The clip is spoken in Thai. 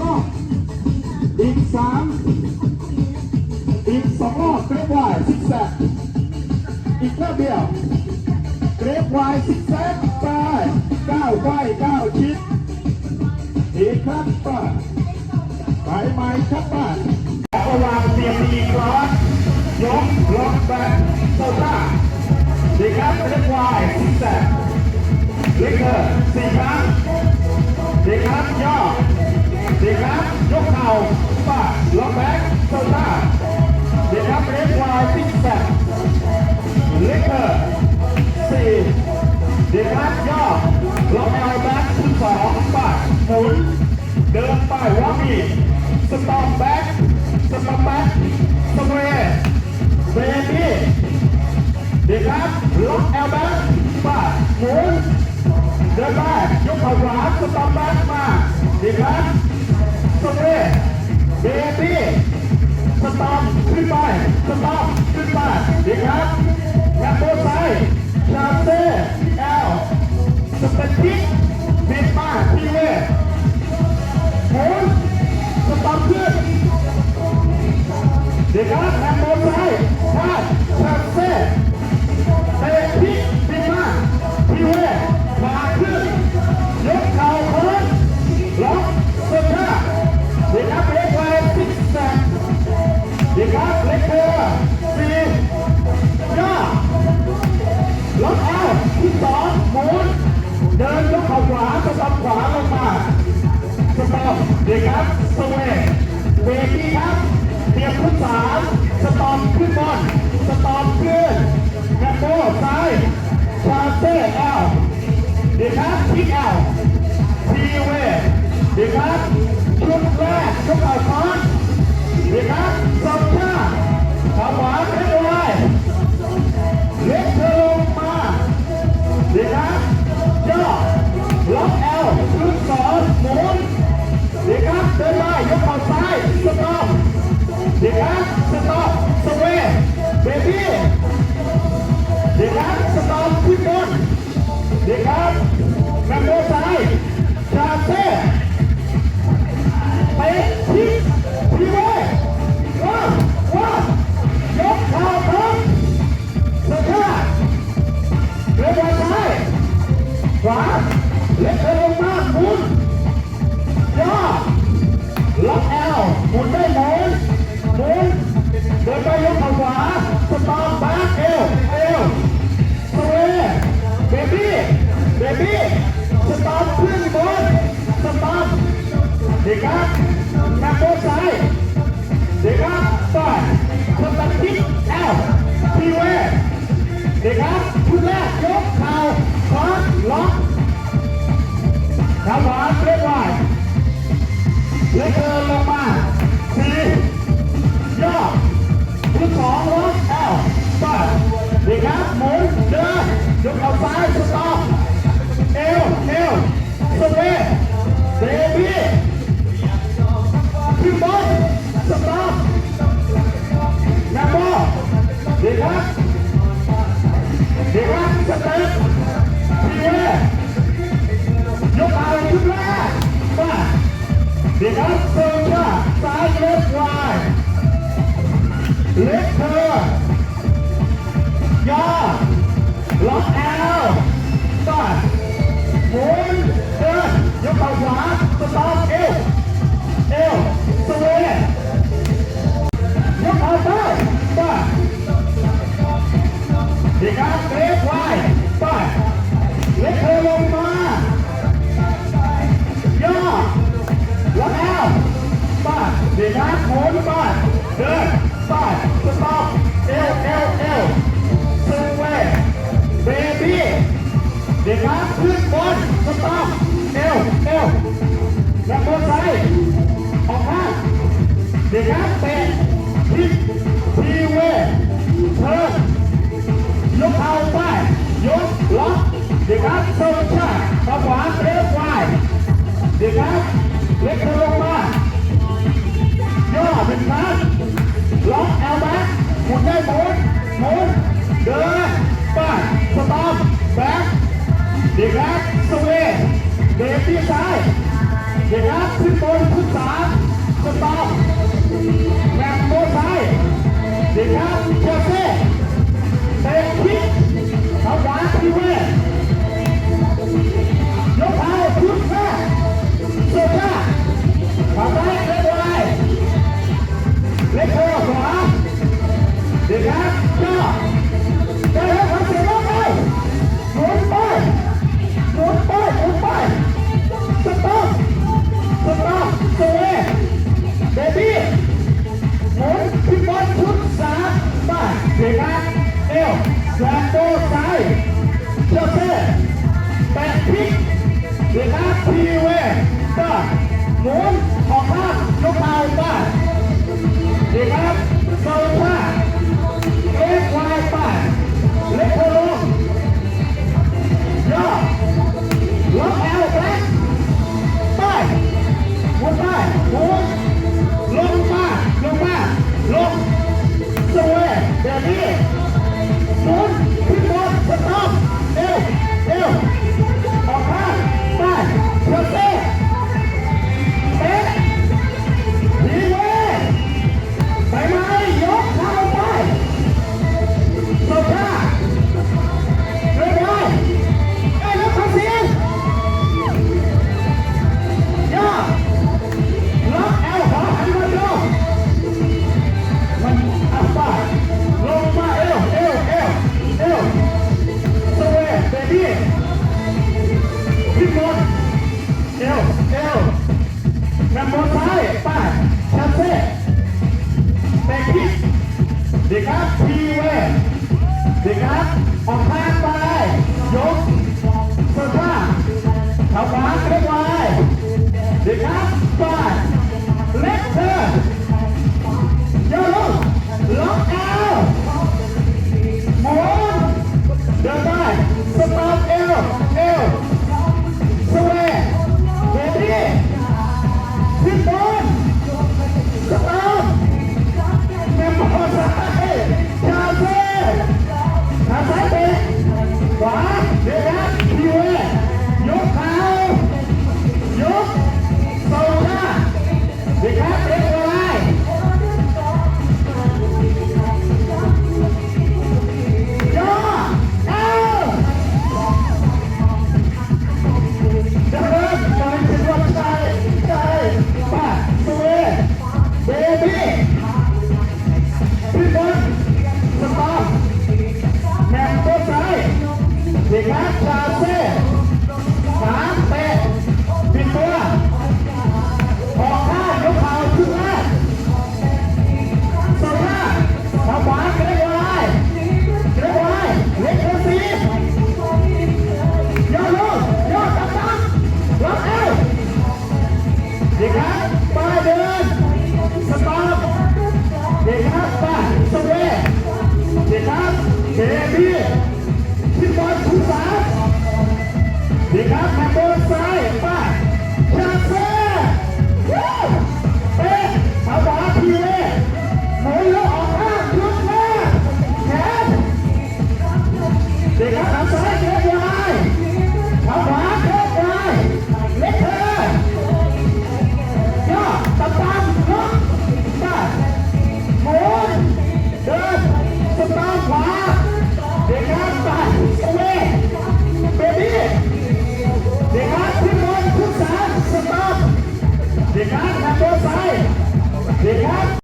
รอบ อีกสามอีกสองรอบเกรฟวายซิกแซกอีกรอบเดียว เกรฟวายซิกแซกไปก้าวไปก้าวชิดอีกครับป้าไปใหมครับป้าระวางเสียบอีกครั้งยกล็อกแบกโซต้าดีครับเกรฟวายซิกแซกเล็กเกอร์สี่ครั้ง เดินไปวามีสตอมแบ็กสตอมแบ็กสเวย์เบบี้ดีครับล็อกแอลแบ็กป้าหมุนเดินไปยกเข่าขวาสตอมแบ็กมาดีครับสเปรย์ เซ่เตะพลิกบิมาพีเวขวา ดีครับพิกแอลทีเวดีครับชุดแรกยกเข่าคอนดีครับสองชาขาขวาเล็กไว้เล็กเธอลงมาดีครับย่อล็อกแอลขึ้นสองหมุนดีครับเดินไปยกเข่าซ้ายสตอมดีครับสต็อปสเวเบบี้ดีครับสต็อปขึ้นบน ดีครับแมมโบซ้าย ดีครับแมมโบซ้ายดีครับต่อยสตอมคิกแอลทีเวย์ดีครับชุดแรกยกเข่าคอร์ล็อกขาขวาเรียบร้อยเล็กเดินลงมาสี่ย่อที่สองล็อกแอลไปดีครับหมุนเดินยกเข่าซ้ายสต็อปเอวเอวสเวเบบี้ ขึ้นบนสต็อปแมมโบดีครับดีครับสเตปทีเวยกเข่าขึ้นแรกไปดีครับเซิร์ฟค่ะซ้ายเล็กวายเล็กเธอย่อ หมุนมุนเดินไปสต็อปแบ็เด็กครัสเวเด็กที่ซ้ายเด็กครับขึ้นบนขึ้นสต็อป ร็วแซมโบซ้ายเจ้าเป้แปะพิกเดี๋ยรับพีเวต้าหมุนออกข้างยกเท้าต้าเดี๋ยรับเซอร์ต้าเอ็กไวต้าเล็กโล เซ่เตะคิดเด็กครับทีเวเด็กครับออกข้างไปยก Tá certo.